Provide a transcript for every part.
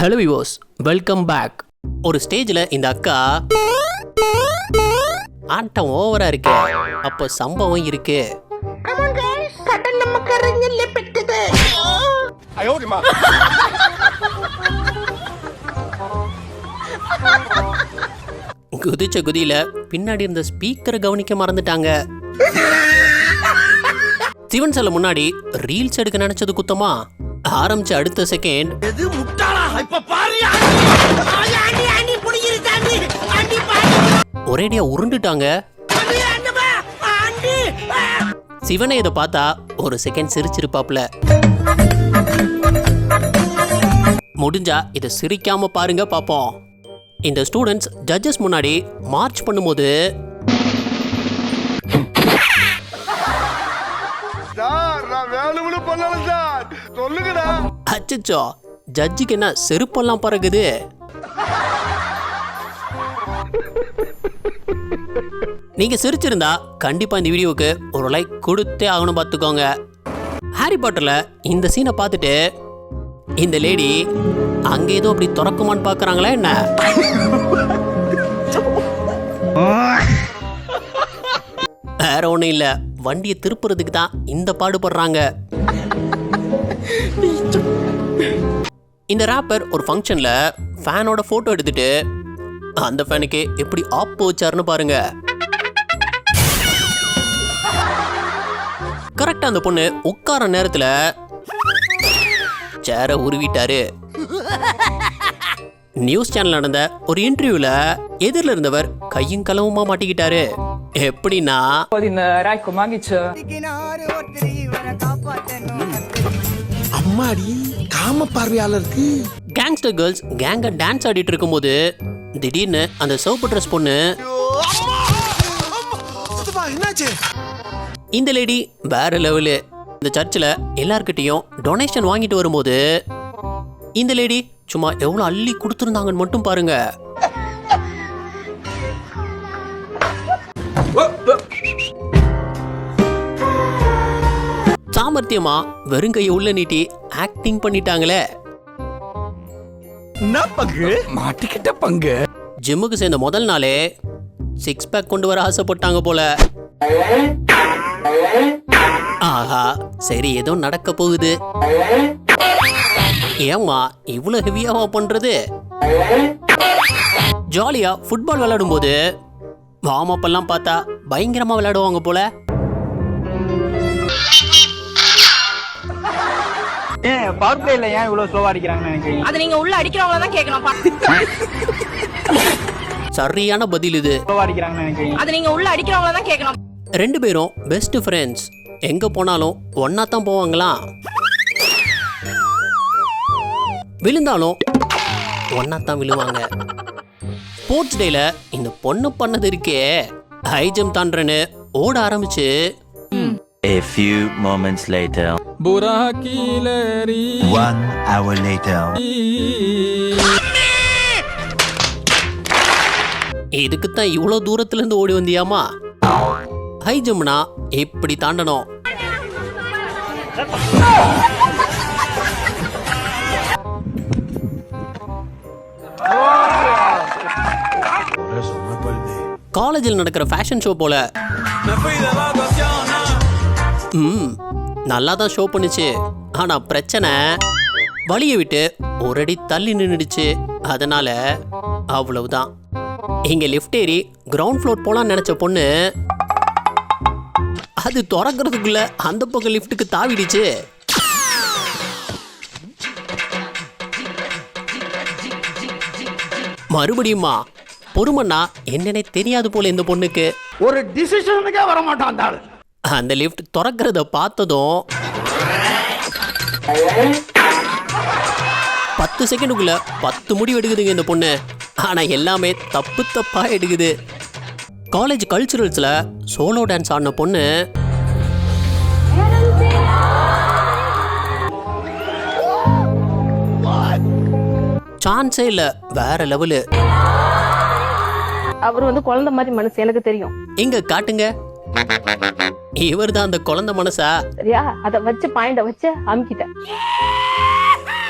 Hello விவோஸ் welcome back ஒரு ஸ்டேஜில் இந்த அக்கா ஆட்டம் ஓவரா இருக்கு. அப்போ சம்பவம் இருக்கு. குதிச்ச குதியில பின்னாடி இருந்த ஸ்பீக்கரை கவனிக்க மறந்துட்டாங்க. சிவன் செல்ல முன்னாடி ரீல்ஸ் எடுக்க நினைச்சது குத்தமா? ஆரம்பிச்ச அடுத்த செகண்ட் இப்ப பாரு ஆண்டி ஆண்டி புடிங்கிரு தாண்டி ஆண்டி பாரு. ஒரேடியா உருண்டுட்டாங்க. சிவனை இதை பார்த்தா ஒரு செகண்ட் சிரிச்சிருப்பாப்ல முடிஞ்சா இதை சிரிக்காம பாருங்க பாப்போம். இந்த ஸ்டூடெண்ட்ஸ் ஜட்ஜஸ் முன்னாடி மார்ச் பண்ணும்போது சார் நான் வேணும்னு பண்ணல சார். சொல்லுங்கடா. அச்சச்சோ. ஜட்ஜுக்கு என்ன செருப்பெல்லாம் பறகுது நீங்க சிரிச்சிருந்தா கண்டிப்பா இந்த வீடியோவுக்கு ஒரு லைக் கொடுத்தே ஆகணும் பார்த்துக்கோங்க. ஹாரி பாட்டர்ல இந்த சீனை பார்த்துட்டு இந்த லேடி அங்க ஏதோ அப்படி திறக்குமான்னு பாக்குறாங்களா என்ன? வேற ஒண்ணும் இல்ல. வண்டியை திருப்புறதுக்கு தான் இந்த பாடுபடுறாங்க. இந்த ராப்பர் ஒரு ஃபங்க்ஷன்ல ஃபேனோட போட்டோ எடுத்துட்டு அந்த ஃபேனுக்கு எப்படி ஆப் வச்சாருன்னு பாருங்க. கரெக்டா அந்த பொண்ணு உட்கார நேரத்துல சேர உருவிட்டாரு. நியூஸ் சேனல் நடந்த ஒரு இன்டர்வியூல எதிரில் இருந்தவர் கையும் களவுமா மாட்டிக்கிட்டாரு. எப்படின்னா அம்மாடி காம பார்வையாளருக்கு. கேங்ஸ்டர் கேர்ள்ஸ் கேங்க டான்ஸ் ஆடிட்டு இருக்கும்போது திடீர்னு அந்த சிவப்பு ட்ரெஸ் பொண்ணு இந்த லேடி வேற லெவலு இந்த சர்ச்சில் எல்லார்கிட்டயும் டொனேஷன் வாங்கிட்டு வரும்போது இந்த லேடி சும்மா எவ்வளோ அள்ளி கொடுத்துருந்தாங்கன்னு மட்டும் பாருங்க. சாமர்த்தியமா? வெறுங்கையை உள்ள நீட்டி ஆக்டிங் பண்ணிட்டாங்களே. என்ன பங்கு? மாட்டிக்கிட்ட பங்கு. ஜிம்முக்கு சேர்ந்த முதல் நாளே சிக்ஸ் பேக் கொண்டு வர ஆசைப்பட்டாங்க போல. ஆஹா சரி ஏதோ நடக்க போகுது. ஏம்மா இவ்வளோ ஹெவியாவா பண்றது? ஜாலியா ஃபுட்பால் விளையாடும் போது வார்ம் அப் எல்லாம் பார்த்தா பயங்கரமா விளையாடுவாங்க போல. ஏன் பவர் பிளேல ஏன் இவ்வளவு ஸ்லோவா அடிக்கிறாங்கன்னு நினைக்கிறீங்க? அது நீங்க உள்ள அடிக்கிறவங்கள தான் கேட்கணும். சரியான பதில் இது. ஸ்லோவா அடிக்கிறாங்கன்னு நினைக்கிறீங்க? அது நீங்க உள்ள அடிக்கிறவங்கள தான் கேட்கணும். ரெண்டு பேரும் பெஸ்ட் ஃப்ரெண்ட்ஸ் எங்க போனாலும் ஒன்னா தான் போவாங்களாம் விழுந்தாலும் ஒன்னா தான் விழுவாங்க. ஸ்போர்ட்ஸ் டேல இந்த பொண்ணு பண்ணது இருக்கே. ஹை ஜம்ப் தாண்டறன்னு ஓட ஆரம்பிச்சு A few moments later. One hour later. இதுக்கு தான் இவ்வளோ தூரத்துல இருந்து ஓடி வந்தியாமா? ஹை ஜம்ப்னா இப்படி தாண்டணும்? காலேஜில் நடக்கிற ஃபேஷன் ஷோ போல. ம் நல்லா தான் ஷோ பண்ணுச்சு. ஆனா பிரச்சனை வழியை விட்டு ஒரு அடி தள்ளி நின்றுடுச்சு அதனால அவ்வளவுதான். இங்க லிஃப்ட் ஏறி கிரவுண்ட் ஃப்ளோர் போகலான்னு நினச்ச பொண்ணு அது திறக்கிறதுக்குள்ள அந்த பக்கம் லிஃப்ட்டுக்கு தாவிடுச்சு. மறுபடியுமா பொறுமன்னா என்னன்னே தெரியாது போல இந்த பொண்ணுக்கு. ஒரு டிசிஷனுக்கே வர மாட்டான் அந்த லிஃப்ட் திறக்கிறத பார்த்ததும் பத்து செகண்டுக்குள்ள பத்து முடிவு எடுக்குதுங்க இந்த பொண்ணு. ஆனா எல்லாமே தப்பு தப்பா எடுக்குது. காலேஜ் கல்ச்சுரல்ஸ்ல சோலோ டான்ஸ் ஆடின பொண்ணு. சான்ஸே இல்ல வேற லெவலு அவர் வந்து குழந்தை மாதிரி மனசு எனக்கு தெரியும். இங்க காட்டுங்க? இவர் தான் அந்த குழந்தை மனசா? சரியா? அத வச்சு பாயிண்ட வச்சு அமுக்கிட்டேன்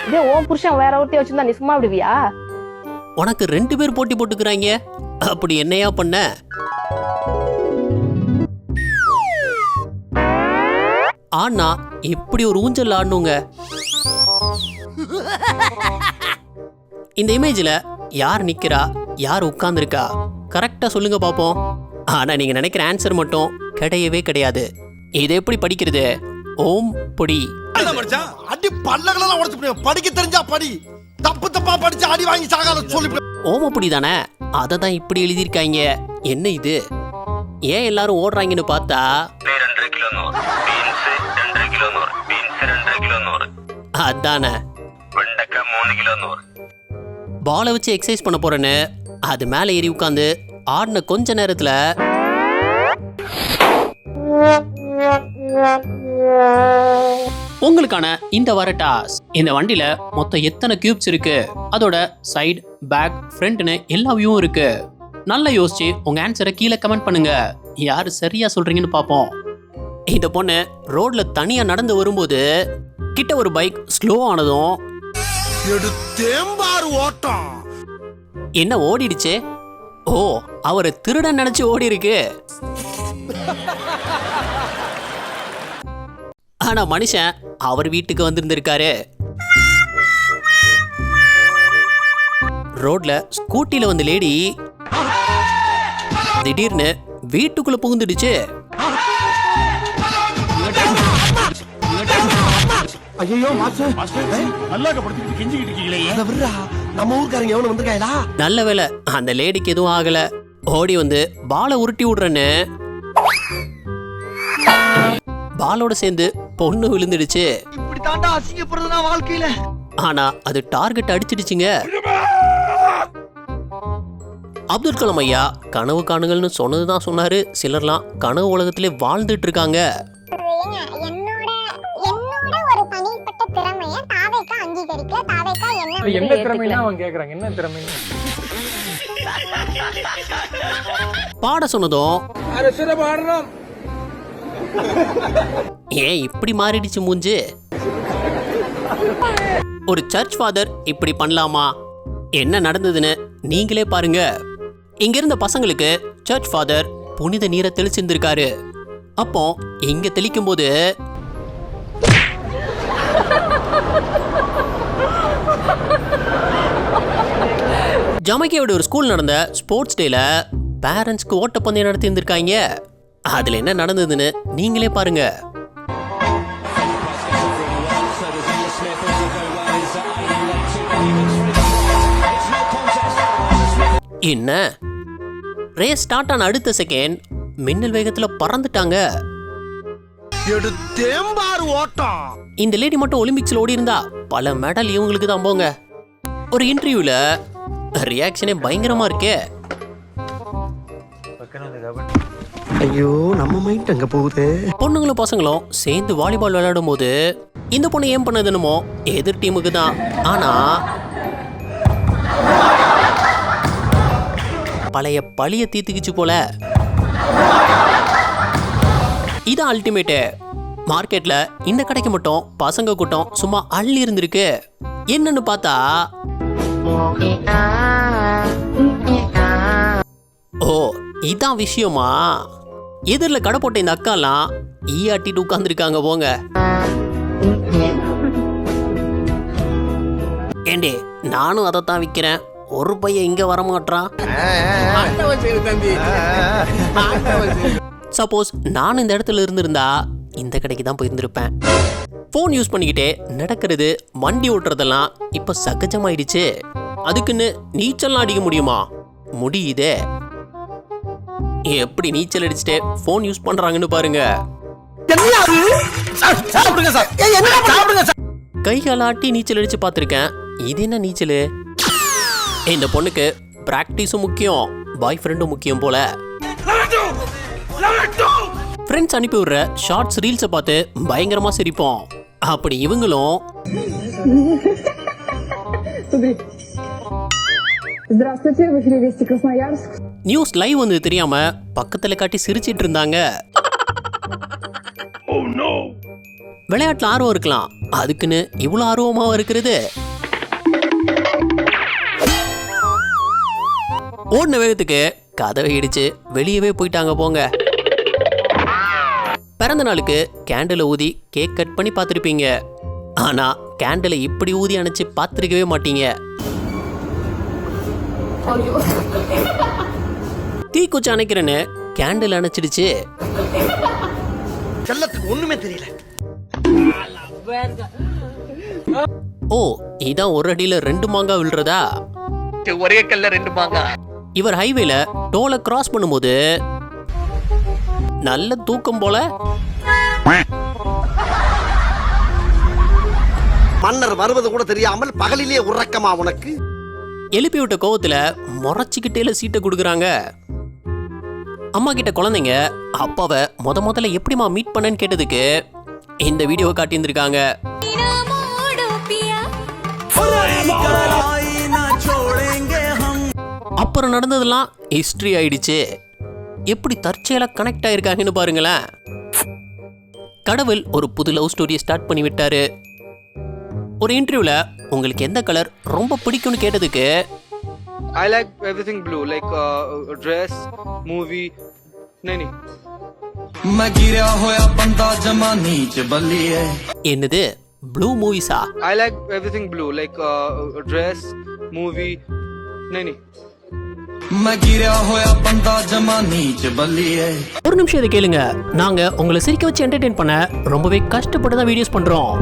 இதே உன் புருஷன் வேற ஒருத்தையும் வச்சிருந்தா நீ சும்மா விடுவியா? உனக்கு ரெண்டு பேர் போட்டி போட்டுக்கிறாங்க. அப்படி என்னையா பண்ண? ஆனா இப்படி ஒரு ஊஞ்சல் ஆடணுங்க. இந்த இமேஜ்ல யார் நிக்கிறா? யார் உட்கார்ந்துருக்கா? கரெக்டா சொல்லுங்க பாப்போம். ஆனால் நீங்கள் நினைக்கிற ஆன்சர் மட்டும் கிடையவே கிடையாது. இது எப்படி படிக்கிறது? ஓம் பொடி. அடி பல்லகளெல்லாம் உடச்சு படிக்க தெரிஞ்சா படி. தப்பு தப்பா படிச்சு அடி வாங்கி சாகாத சொல்லி ஓம பொடி தானே? அதை தான் இப்படி எழுதியிருக்காங்க. என்ன இது? ஏன் எல்லாரும் ஓடுறாங்கன்னு பார்த்தா? அதானே. பாலை வச்சு எக்ஸசைஸ் பண்ண போறேன்னு. அது மேலே ஏறி உட்காந்து ஆடின கொஞ்ச நேரத்துல உங்களுக்கான இந்த வர டாஸ். இந்த வண்டியில மொத்தம் எத்தனை கியூப்ஸ் இருக்கு? அதோட சைடு பேக் ஃப்ரண்ட்னு எல்லா வியூவும் இருக்கு. நல்லா யோசிச்சு உங்க ஆன்சரை கீழே கமெண்ட் பண்ணுங்க. யார் சரியா சொல்றீங்கன்னு பார்ப்போம் இந்த பொண்ணு ரோட்ல தனியா நடந்து வரும்போது கிட்ட ஒரு பைக் ஸ்லோ ஆனதும் என்ன ஓடிடுச்சே? ஓ அவரை திருடன் நினைச்சு ஓடி இருக்கு ஆனா மனுஷன் அவர் வீட்டுக்கு வந்திருந்திருக்காரு. ரோட்ல ஸ்கூட்டில வந்த லேடி திடீர்னு வீட்டுக்குள்ள புகுந்துடுச்சு. ஐயோ மாஸ்டர். அத விடுறா. நம்ம ஊர்க்காரங்க எவனும் வந்திருக்காங்களா நல்ல வேளை அந்த லேடிக்கு எதுவும் ஆகல. ஓடி வந்து பாலை உருட்டி விடுறேன்னு. பாலோட சேர்ந்து பொண்ணு விழுந்துடுச்சு. இப்படி தாண்டா அசிங்கப்படுறது நான் வாழ்க்கையில. ஆனா அது டார்கெட் அடிச்சிடுச்சுங்க. அப்துல் கலாம் ஐயா கனவு காணுங்கள்னு சொன்னதுதான் சொன்னாரு. சிலர்லாம் கனவு உலகத்திலே வாழ்ந்துட்டு இருக்காங்க என்னோட என்னோட ஒரு தனிப்பட்ட திறமைய தாவேக்கா அங்கீகரிக்கல என்ன திறமைன்னா அவன் கேக்குறாங்க. என்ன திறமைன்னு பாட சொன்னதும் ஏன் இப்படி மாறிடுச்சு மூஞ்சு? ஒரு சர்ச் ஃபாதர் இப்படி பண்ணலாமா? என்ன நடந்ததுன்னு நீங்களே பாருங்க. இங்க இருந்த பசங்களுக்கு சர்ச் ஃபாதர் புனித நீரை தெளிச்சிருந்திருக்காரு. அப்போ இங்க தெளிக்கும் போது ஜமைக்கையோட ஒரு ஸ்கூல் நடந்த ஸ்போர்ட்ஸ் டேல பேரண்ட்ஸ்க்கு ஓட்டப்பந்தயம் நடத்தி இருந்திருக்காங்க அதுல என்ன நடந்ததுன்னு நீங்களே பாருங்க. என்ன? ரேஸ் ஸ்டார்ட் ஆன அடுத்த செகண்ட் மின்னல் வேகத்துல பறந்துட்டாங்க. ஓட்டம். இந்த லேடி மட்டும் ஒலிம்பிக்ஸ்ல ஓடி இருந்தா பல மெடல் இவங்களுக்கு தான் போங்க. ஒரு இன்டர்வியூல ரியாக்ஷனே பயங்கரமா இருக்கே. ஐயோ நம்ம மைண்ட் அங்க போகுது? பொண்ணுங்களும் பசங்களும் சேர்ந்து வாலிபால் விளையாடும் போது இந்த பொண்ணு ஏன் பண்ணது என்னமோ எதிர் டீமுக்கு தான். ஆனா பழைய பழிய தீத்துக்கிச்சு போல. இதான் அல்டிமேட்டு மார்க்கெட்ல இந்த கடைக்கு மட்டும் பசங்க கூட்டம் சும்மா அள்ளி இருந்திருக்கு. என்னன்னு பார்த்தா ஓ இதான் விஷயமா? எதிரில் கடை போட்ட இந்த அக்காலாம் ஈ ஆட்டிட்டு உட்காந்துருக்காங்க போங்க. ஏண்டே நானும் அதைத்தான் விற்கிறேன் ஒரு பையன் இங்க வர மாட்றான் சப்போஸ் நானும் இந்த இடத்துல இருந்திருந்தா இந்த கடைக்கு தான் போயிருந்திருப்பேன். ஃபோன் யூஸ் பண்ணிக்கிட்டே நடக்கிறது வண்டி ஓட்டுறதெல்லாம் இப்போ சகஜமாயிடுச்சு. அதுக்குன்னு நீச்சல்லாம் அடிக்க முடியுமா? முடியுதே. எப்படி நீச்சல் அடிச்சுட்டு ஃபோன் யூஸ் பண்றாங்கன்னு பாருங்க சாப்பிடுங்க சார் ஏய், என்ன சாப்பிடுங்க சார் கை காலாட்டி நீச்சல் அடிச்சு பார்த்துருக்கேன் இது என்ன நீச்சல் இந்த பொண்ணுக்கு ப்ராக்டிஸும் முக்கியம் பாய் ஃப்ரெண்டும் முக்கியம் போல ஃப்ரெண்ட்ஸ் அனுப்பி விடுற ஷார்ட்ஸ் ரீல்ஸை பார்த்து பயங்கரமா சிரிப்போம் அப்படி இவங்களும் Здравствуйте, в эфире Вести Красноярск. நியூஸ் லைவ் வந்து தெரியாம பக்கத்துல காட்டி சிரிச்சிட்டு இருந்தாங்க. விளையாட்டுல ஆர்வம் இருக்கலாம். அதுக்குன்னு இவ்வளோ ஆர்வமாவா இருக்கிறது. ஓடின வேகத்துக்கு கதவை இடிச்சு வெளியவே போயிட்டாங்க போங்க. பிறந்த நாளுக்கு கேண்டில் ஊதி கேக் கட் பண்ணி பார்த்துருப்பீங்க. ஆனா கேண்டிலை இப்படி ஊதி அணைச்சு பார்த்துருக்கவே மாட்டீங்க. தீக்குச்சி அணைக்கிறேன்னு கேண்டில் அணைச்சிடுச்சு. செல்லத்துக்கு ஒண்ணுமே தெரியல. ஓ இதான் ஒரு அடியில ரெண்டு மாங்காய் விழுறதா? ஒரே கல்ல ரெண்டு மாங்கா. இவர் ஹைவேல டோலை கிராஸ் பண்ணும்போது நல்ல தூக்கம் போல. மன்னர் வருவது கூட தெரியாமல் பகலிலே உறக்கமா உனக்கு? எழுப்பி விட்ட கோவத்துல முறைச்சிக்கிட்டேல சீட்டை கொடுக்குறாங்க. அம்மா கிட்ட குழந்தைங்க அப்பாவை முத முதல்ல எப்படிம்மா மீட் பண்ணேன்னு கேட்டதுக்கு இந்த வீடியோவை காட்டியிருந்திருக்காங்க. அப்புறம் நடந்ததெல்லாம் ஹிஸ்ட்ரி ஆயிடுச்சு. எப்படி தற்செயலாக கனெக்ட் ஆயிருக்காங்கன்னு பாருங்களேன். கடவுள் ஒரு புது லவ் ஸ்டோரியை ஸ்டார்ட் பண்ணி விட்டாரு. ஒரு இன்டர்வியூல உங்களுக்கு எந்த கலர் ரொம்ப பிடிக்கும்னு கேட்டதுக்கு I like everything blue, like uh, dress, movie. नहीं नहीं मैं गिरा होया बंदा जमा नीच बलिए என்னது ப்ளூ மூவிஸா I like everything blue, like uh, dress, movie. नहीं नहीं मैं गिरा होया बंदा जमा नीच बलिए ஒரு நிமிஷம் இதை கேளுங்க நாங்க உங்களை சிரிக்க வச்சு என்டர்டெயின் பண்ண ரொம்பவே கஷ்டப்பட்டு தான் வீடியோஸ் பண்றோம்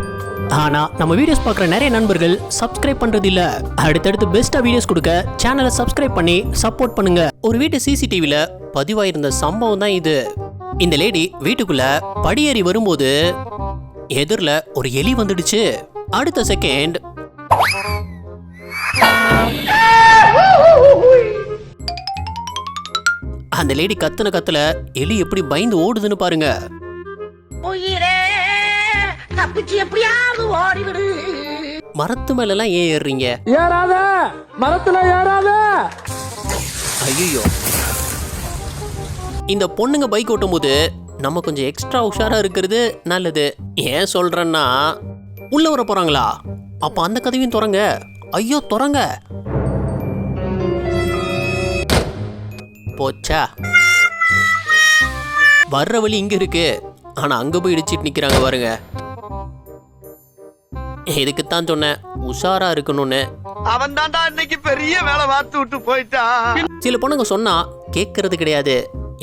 ஆனா நம்ம வீடியோஸ் பார்க்குற நிறைய நண்பர்கள் சப்ஸ்கிரைப் பண்றது இல்ல அடுத்தடுத்து பெஸ்ட்டாக வீடியோஸ் கொடுக்க சேனலை சப்ஸ்கிரைப் பண்ணி சப்போர்ட் பண்ணுங்க. ஒரு வீட்டு சிசிடிவில பதிவாயிருந்த சம்பவம் தான் இது. இந்த லேடி வீட்டுக்குள்ள படியேறி வரும்போது எதிரில் ஒரு எலி வந்துடுச்சு. அடுத்த செகண்ட் அந்த லேடி கத்துன கத்துல எலி எப்படி பயந்து ஓடுதுன்னு பாருங்க. உயிரே தப்பிச்சு எப்படியாவது ஓடிவிடு. மரத்து மேலெல்லாம் ஏன் ஏறுறீங்க? ஏறாத! மரத்துல ஏறாத! ஐயோ இந்த பொண்ணுங்க பைக் ஓட்டும் போது நம்ம கொஞ்சம் எக்ஸ்ட்ரா உஷாரா இருக்கிறது நல்லது. ஏன் சொல்றேன்னா உள்ள வர போறாங்களா? அப்ப அந்த கதவையும் திறங்க. ஐயோ திறங்க. போச்சா? வர்ற வழி இங்க இருக்கு. ஆனா அங்க போய் இடிச்சிட்டு நிக்கிறாங்க பாருங்க. இதுக்குத்தான் சொன்னேன் உஷாரா இருக்கணும்னு. அவன் தான்டா இன்னைக்கு பெரிய வேலை பார்த்து விட்டு போயிட்டான் சில பொண்ணுங்க சொன்னா கேட்கறது கிடையாது.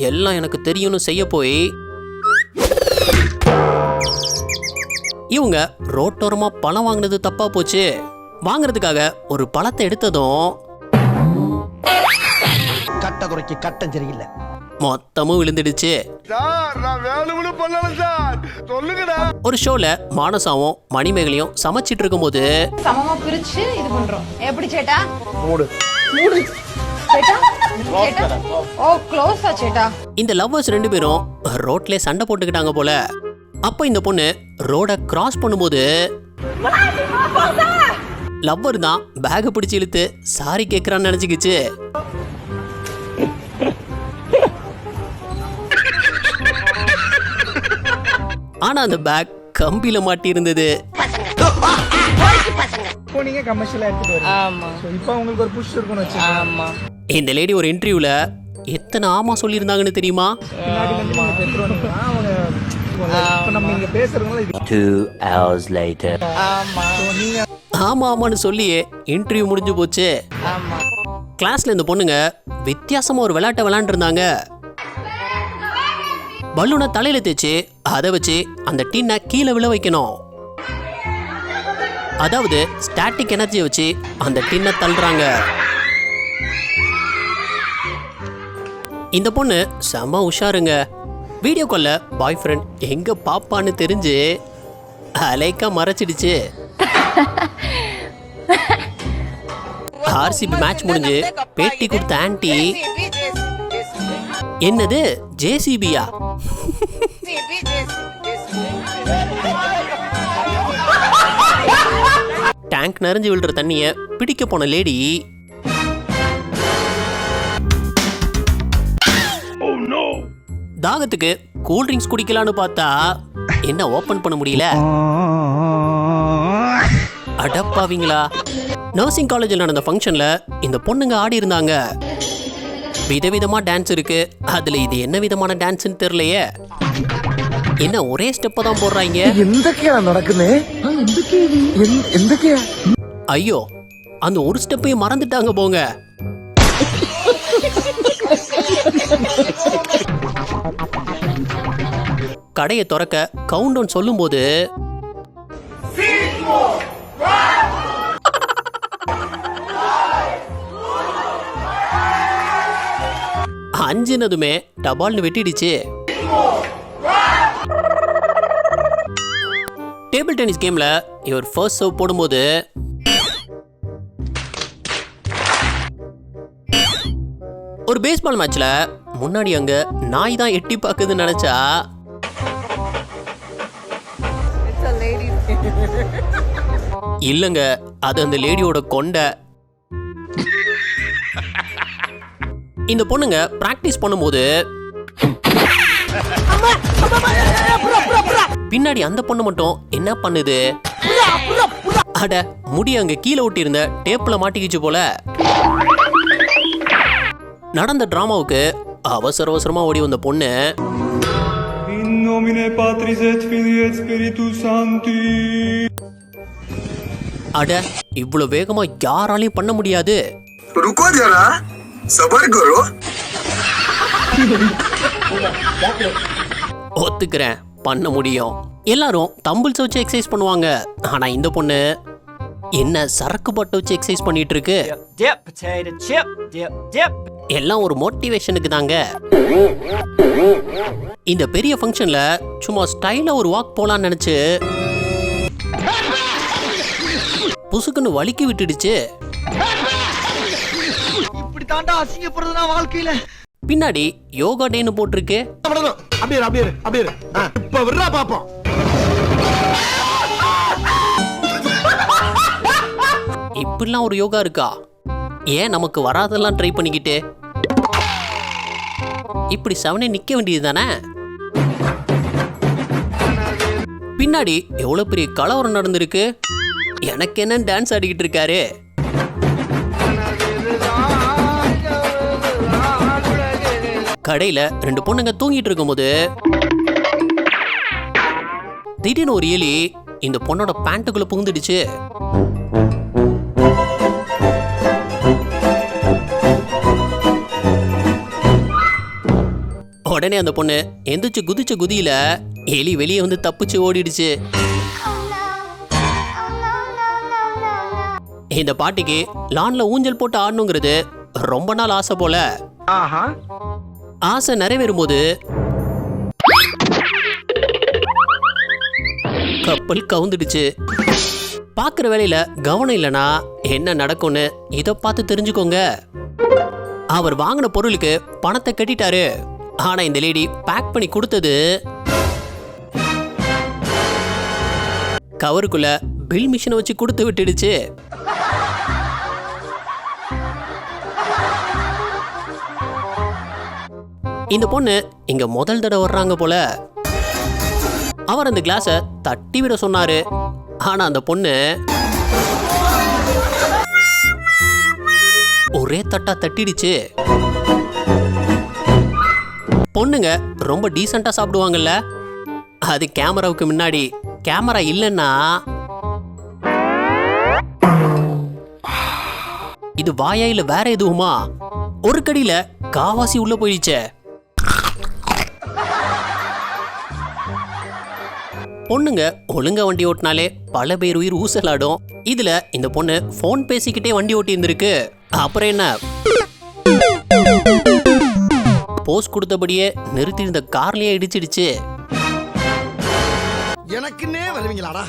எல்லாம் எனக்கு தெரியும்னு செய்ய போய் இவங்க ரோட்டோரமா பழம் வாங்கினது தப்பா போச்சு. வாங்குறதுக்காக ஒரு பழத்தை எடுத்ததும் கட்ட குறைக்கு கட்டம் சரியில்லை. மொத்தமும் விழுந்துடுச்சு. சார் நான் வேணும்னு பண்ணல சார். சொல்லுங்கடா. ஒரு ஷோல மானசாவும் மணிமேகலையும் சமைச்சிட்டு இருக்கும்போது சமமா பிரிச்சு இது பண்றோம். எப்படி சேட்டா? மூடு. மூடு. சேட்டா? சேட்டா? ஓ க்ளோஸா சேட்டா? இந்த லவ்வர்ஸ் ரெண்டு பேரும் ரோட்ல சண்டை போட்டுக்கிட்டாங்க போல. அப்ப இந்த பொண்ணு ரோட கிராஸ் பண்ணும்போது லவ்வர் தான் பேக பிடிச்சு இழுத்து சாரி கேக்குறான்னு நினைச்சுக்கிச்சு. ஆனா அந்த பேக் கம்பியில மாட்டி இருந்தது இப்போ நீங்க கமர்ஷியலா எடுத்துட்டு வரீங்க. ஆமா. இப்போ உங்களுக்கு ஒரு புஷ் இருக்கும்னு வச்சு ஆமா. இந்த லேடி ஒரு இன்டர்வியூல எத்தனை ஆமா சொல்லியிருந்தாங்கன்னு தெரியுமா? ஆமா. ஆமான்னு சொல்லியே இன்டர்வியூ முடிஞ்சு போச்சு. கிளாஸ்ல இந்த பொண்ணுங்க வித்தியாசமா ஒரு விளையாட்டை விளையாண்டுருந்தாங்க. பலூனை தலையில தேய்ச்சி அதை வச்சு அந்த டின்னை கீழே விழ வைக்கணும். அதாவது ஸ்டாட்டிக் எனர்ஜியை வச்சு அந்த டின்னை தள்ளுறாங்க. இந்த பொண்ணு செம உஷாருங்க. வீடியோ கால்ல பாய் ஃப்ரெண்ட் எங்க பாப்பான்னு தெரிஞ்சு அலைக்கா மறைச்சிடுச்சு. ஆர்சிபி மேட்ச் முடிஞ்சு பேட்டி கொடுத்த ஆன்டி என்னது ஜேசிபியா டேங்க் நிறைஞ்சு விழுற தண்ணிய பிடிக்க போன லேடி தாகத்துக்கு கூல் ட்ரிங்க்ஸ் குடிக்கலான்னு பார்த்தா என்ன ஓபன் பண்ண முடியல? அடப்பாவீங்களா? நர்சிங் காலேஜில் நடந்த ஃபங்க்ஷனில் இந்த பொண்ணுங்க ஆடி இருந்தாங்க. விதவிதமா டான்ஸ் இருக்கு அதுல இது என்ன விதமான டான்ஸ்னு தெரியலையே என்ன ஒரே ஸ்டெப்பை தான் போடுறாங்க എന്തൊക്കെയാ നടക്കുന്നേ എന്തൊക്കെയാ ஐயோ அந்த ஒரு ஸ்டெப்பையும் மறந்துட்டாங்க போங்க கடையை திறக்க கவுண்டவுன் சொல்லும்போது அஞ்சுனதுமே டபால்னு வெட்டிடுச்சு. டேபிள் டென்னிஸ் கேம்ல இவர் ஃபர்ஸ்ட் சர்வ் போடும்போது ஒரு பேஸ்பால் மேட்ச்ல முன்னாடி அங்க நாய் தான் எட்டி பார்க்குதுன்னு நினைச்சா இல்லங்க அது அந்த லேடியோட கொண்டை. இந்த பொண்ணுங்க பிராக்டிஸ் பண்ணும்போது பின்னாடி அந்த பொண்ணு மட்டும் என்ன பண்ணுது? அட முடி அங்க கீழே ஒட்டியிருந்த டேப்ல மாட்டிக்கிச்சு போல. நடந்த டிராமாவுக்கு அவசர அவசரமா ஓடி வந்த பொண்ணு. அட இவ்வளவு வேகமா யாராலையும் பண்ண முடியாது. சபர் ஒத்துக்கிறேன். பண்ண முடியும். எல்லாரும் தம்பிள்ஸ் வச்சு எக்ஸசைஸ் பண்ணுவாங்க. ஆனா இந்த பொண்ணு என்ன சரக்கு பட்டை வச்சு எக்ஸசைஸ் பண்ணிட்டு இருக்கு? எல்லாம் ஒரு மோட்டிவேஷனுக்கு தாங்க. இந்த பெரிய ஃபங்க்ஷன்ல சும்மா ஸ்டைலா ஒரு வாக் போலான்னு நினைச்சு புசுக்குன்னு வலிக்கி விட்டுடுச்சு. இப்படி தாண்டா அசிங்கப்படுறதுனா வாழ்க்கையில. பின்னாடி யோகா டேன்னு போட்டிருக்கு. அப்படியே அப்படியே அப்படியே இப்ப விடுறா பாப்போம். இப்படிலாம் ஒரு யோகா இருக்கா? ஏன் நமக்கு வராதெல்லாம் ட்ரை பண்ணிக்கிட்டு? இப்படி செவனே நிக்க வேண்டியது தானே பின்னாடி எவ்வளவு பெரிய கலவரம் நடந்திருக்கு? எனக்கு என்ன டான்ஸ் ஆடிக்கிட்டு இருக்காரு? கடையில ரெண்டு பொண்ணுங்க தூங்கிட்டு இருக்கும்போது திடீர்னு ஒரு எலி இந்த பொண்ணோட பேண்ட்டுக்குள்ள புகுந்துடுச்சு. உடனே அந்த பொண்ணு எந்திரிச்சு குதிச்ச குதியில எலி வெளியே வந்து தப்பிச்சு ஓடிடுச்சு. இந்த பாட்டிக்கு லான்ல ஊஞ்சல் போட்டு ஆடணுங்கிறது ரொம்ப நாள் ஆசை போல. ஆசை நிறைவேறும் போது கப்பல் கவுந்துடுச்சு. பார்க்குற வேலையில கவனம் இல்லைனா என்ன நடக்கும்னு இதை பார்த்து தெரிஞ்சுக்கோங்க. அவர் வாங்கின பொருளுக்கு பணத்தை கட்டிட்டாரு. ஆனா இந்த லேடி பேக் பண்ணி கொடுத்தது கவருக்குள்ள பில் மிஷினை வச்சு கொடுத்து விட்டுடுச்சு. இந்த பொண்ணு இங்க முதல் தடவை வர்றாங்க போல. அவர் அந்த கிளாஸை தட்டி விட சொன்னாரு. ஆனா அந்த பொண்ணு ஒரே தட்டா தட்டிடுச்சு. பொண்ணுங்க ரொம்ப டீசெண்டா சாப்பிடுவாங்கல்ல. அது கேமராவுக்கு முன்னாடி. கேமரா இல்லைன்னா இது வாயாயில வேற எதுவுமா? ஒரு கடியில காவாசி உள்ள போயிடுச்சே. பொண்ணுங்க ஒழுங்கா வண்டி ஓட்டினாலே பல பேர் உயிர் ஊசலாடும். இதுல இந்த பொண்ணு ஃபோன் பேசிக்கிட்டே வண்டி ஓட்டி இருந்திருக்கு அப்புறம் என்ன? போஸ் கொடுத்தபடியே நிறுத்தி இருந்த கார்லயே இடிச்சிடுச்சு. எனக்குன்னே வருவீங்களாடா?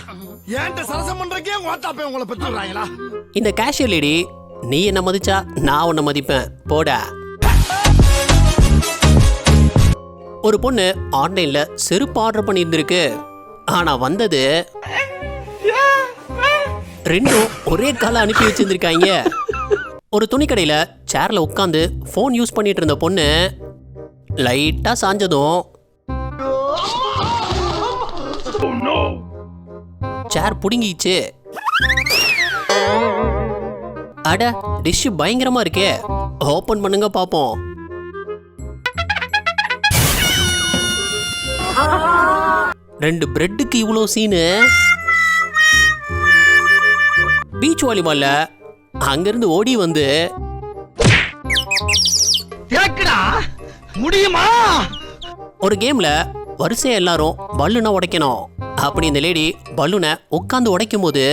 ஏன்ட்ட சரசம் பண்றக்கே ஓட்டாப்பே உங்களை பெற்றுறாங்களா இந்த கேஷியர் லேடி நீ என்ன மதிச்சா நான் உன்னை மதிப்பேன். போடா. ஒரு பொண்ணு ஆன்லைன்ல செருப்பு ஆர்டர் பண்ணியிருந்திருக்கு. ஆனா வந்தது ரெண்டும் ஒரே கால அனுப்பி வச்சிருந்திருக்காங்க. ஒரு துணிக்கடையில சேர்ல உட்காந்து ஃபோன் யூஸ் பண்ணிட்டு இருந்த பொண்ணு லைட்டா சாஞ்சதும் சேர் புடுங்கிச்சு அட டிஷ் பயங்கரமா இருக்கே. ஓபன் பண்ணுங்க பாப்போம். ரெண்டு பிரெட்டுக்கு இவ்வளோ சீனு? பீச் வாலிபால்ல அங்கிருந்து ஓடி வந்து முடியுமா? ஒரு கேம்ல வரிசையா எல்லாரும் பலூனை உடைக்கணும். அப்படி இந்த லேடி பலூனை உட்காந்து உடைக்கும் போது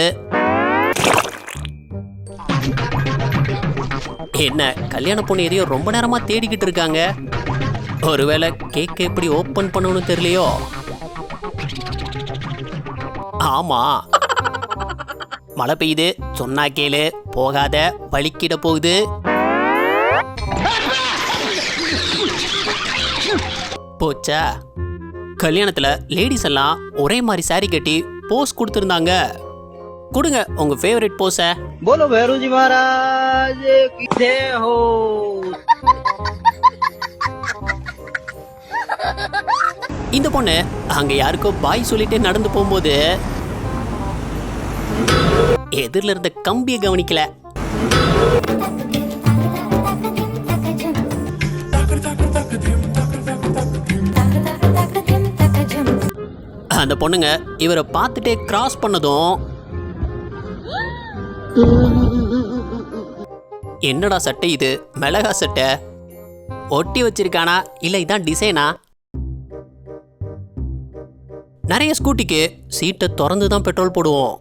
என்ன கல்யாண பொண்ணு எதையோ ரொம்ப நேரமா தேடிக்கிட்டு இருக்காங்க? ஒருவேளை கேக் எப்படி ஓபன் பண்ணணும்னு தெரியலையோ? ஆமா. மழை பெய்யுது சொன்னா கேளு போகாத வலிக்கிட போகுது. போச்சா? கல்யாணத்துல லேடிஸ் எல்லாம் ஒரே மாதிரி சாரி கட்டி போஸ் கொடுத்துருந்தாங்க. கொடுங்க உங்க ஃபேவரட் போஸ போலோ பைரோஜி மகாராஜ் கிதே ஹோ இந்த பொண்ணு அங்க யாருக்கோ பாய் சொல்லிட்டு நடந்து போகும்போது எதிரில் இருந்த கம்பியை கவனிக்கல. அந்த பொண்ணுங்க இவரை பார்த்துட்டே கிராஸ் பண்ணதும் என்னடா சட்டை இது? மிளகா சட்டை. ஒட்டி வச்சிருக்கானா? இல்ல இதான் டிசைனா நிறைய ஸ்கூட்டிக்கு சீட்டை திறந்து தான் பெட்ரோல் போடுவோம்.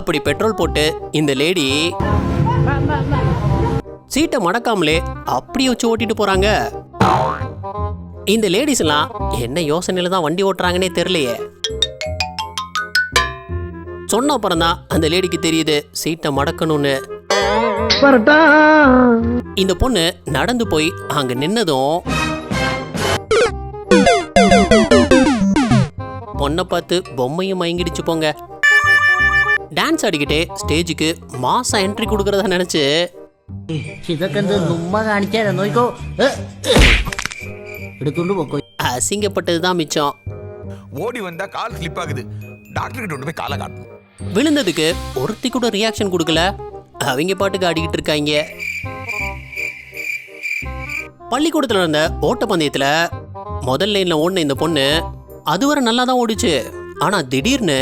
அப்படி பெட்ரோல் போட்டு இந்த லேடி சீட்டை மடக்காமலே அப்படியே வச்சு ஓட்டிட்டு போறாங்க. இந்த லேடிஸ் எல்லாம் என்ன யோசனையில தான் வண்டி ஓட்டுறாங்கன்னே தெரியலையே. சொன்ன அப்புறம் தான் அந்த லேடிக்கு தெரியுது சீட்டை மடக்கணும்னு. இந்த பொண்ணு நடந்து போய் அங்க நின்னதும் பொண்ணை பார்த்து பொம்மையும் மயங்கிடுச்சு போங்க. டான்ஸ் ஆடிக்கிட்டே ஸ்டேஜுக்கு மாசம் என்ட்ரி கொடுக்கறதா நினைச்சு ഇതൊക്കെ എന്ത് നുമ്മ കാണിച്ചാ നോക്കോ എടുത്തോണ്ട് പോക്കോ அசிங்கப்பட்டது தான் மிச்சம் ஓடி வந்தா கால் ஸ்லிப் ஆகுது டாக்டர் கிட்ட கொண்டு போய் காலை காட்டணும் விழுந்ததுக்கு ஒருத்தி கூட ரியாக்ஷன் கொடுக்கல அவங்க பாட்டுக்கு ஆடிக்கிட்டு இருக்காங்க பள்ளிக்கூடத்துல நடந்த ஓட்டப்பந்தயத்துல முதல் லைன்ல ஓடின இந்த பொண்ணு அதுவரை நல்லா தான் ஓடிச்சு ஆனா திடீர்னு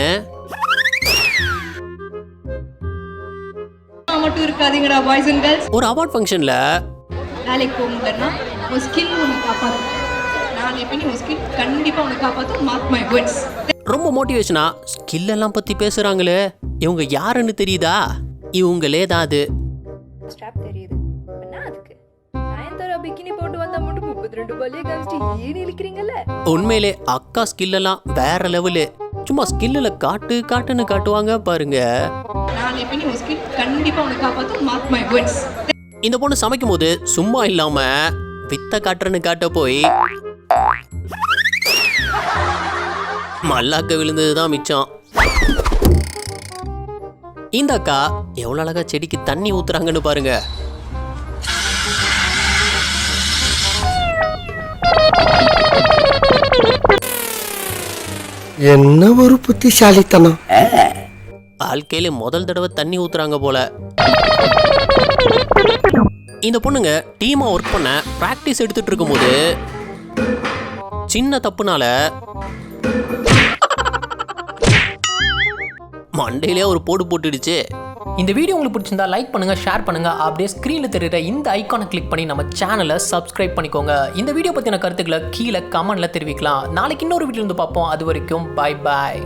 மட்டும் இருக்காதீங்கடா பாய்ஸ் அண்ட் கேர்ள்ஸ் ஒரு அவார்ட் ஃபங்க்ஷன்ல வேலைக்கு போகணும்னா உன் ஸ்கில் உன்னை காப்பாற்றும் நாளை பின்னி உன் ஸ்கில் கண்டிப்பாக உன்னை காப்பாற்றும் மார்க் மை வேர்ட்ஸ் ரொம்ப மோட்டிவேஷனா ஸ்கில் எல்லாம் பத்தி பேசுறாங்களே. இவங்க யாருன்னு தெரியுதா? இவங்களே தான் அது. ஸ்டாப் தெரியுது. என்ன அதுக்கு? நயன்தாரா பிக்கினி போட்டு வந்தா மட்டும் முப்பத்தி ரெண்டு பள்ளியை காமிச்சிட்டு ஏன் இழுக்கிறீங்கல்ல? உண்மையிலே அக்கா ஸ்கில் எல்லாம் வேற லெவலு சும்மா ஸ்கில்லுல காட்டு காட்டுன்னு காட்டுவாங்க பாருங்க. இந்த பொண்ணு சமைக்கும் போது சும்மா இல்லாம வித்த காட்டுறன்னு காட்ட போய் மல்லாக்க விழுந்ததுதான் மிச்சம். இந்த அக்கா எவ்வளவு அழகா செடிக்கு தண்ணி ஊத்துறாங்கன்னு பாருங்க. என்ன ஒரு புத்திசாலித்தனம்? வாழ்க்கையில முதல் தடவை தண்ணி ஊத்துறாங்க போல. இந்த பொண்ணுங்க டீமா ஒர்க் பண்ண பிராக்டிஸ் எடுத்துட்டு இருக்கும்போது சின்ன தப்புனால மண்டையிலே ஒரு போடு போட்டுடுச்சு. இந்த வீடியோ உங்களுக்கு பிடிச்சிருந்தா லைக் பண்ணுங்க ஷேர் பண்ணுங்க. அப்படியே ஸ்க்ரீனில் தெரியுற இந்த ஐக்கானை கிளிக் பண்ணி நம்ம சேனலை சப்ஸ்கிரைப் பண்ணிக்கோங்க. இந்த வீடியோ பற்றின கருத்துக்களை கீழே கமெண்ட்ல தெரிவிக்கலாம். நாளைக்கு இன்னொரு வீடியோ வந்து பார்ப்போம். அது வரைக்கும் பை பாய்